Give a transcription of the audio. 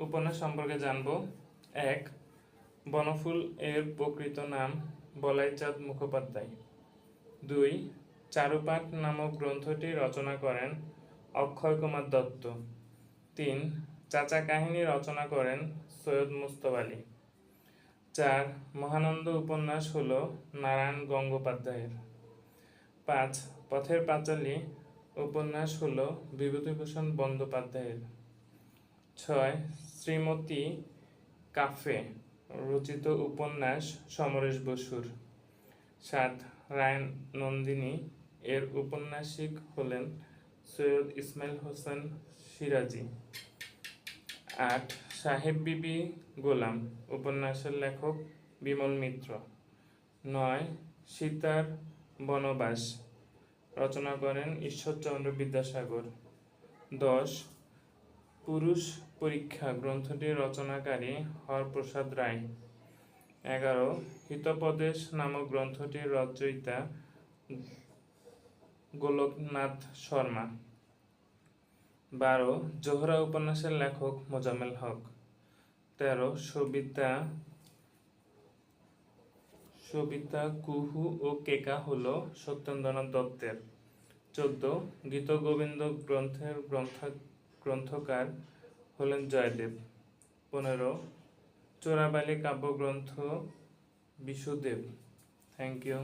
উপন্যাস সম্পর্কে জানব। এক, বনফুল এর প্রকৃত নাম বলাইচাঁদ মুখোপাধ্যায়। দুই, চারুপাঠ নামক গ্রন্থটি রচনা করেন অক্ষয় কুমার দত্ত। তিন, চাচা কাহিনী রচনা করেন সৈয়দ মুস্তফ আলী। চার, মহানন্দ উপন্যাস হল নারায়ণ গঙ্গোপাধ্যায়ের। পাঁচ, পথের পাঁচালী উপন্যাস হল বিভূতিভূষণ বন্দ্যোপাধ্যায়ের। ছয় শ্রীমতী কাফে রচিত উপন্যাস সমরেশ বসুর। সাত রায় নন্দিনী এর উপন্যাসিক হলেন সৈয়দ ইসমাইল হোসেন সিরাজি। আট সাহেব বিবি গোলাম, উপন্যাসের লেখক বিমল মিত্র। নয় সীতার বনবাস, রচনা করেন ঈশ্বরচন্দ্র বিদ্যাসাগর। দশ পুরুষ পরীক্ষা গ্রন্থটির রচনাকারী হরপ্রসাদ রায়। এগারো, হিতপদেশ নামক গ্রন্থটির রচয়িতা গোলকনাথ শর্মা। বারো, জোহরা উপন্যাসের লেখক মোজাম্মেল হক। তেরো, সবিতা সবিতা কুহু ও কেকা হলো সত্যেন্দ্রনাথ দত্তের। চোদ্দ, গীতগোবিন্দ গ্রন্থের গ্রন্থ গ্রন্থকার হলেন জয়দেব। পনেরো চোরাবালি কাব্যগ্রন্থ বিশুদেব। Thank you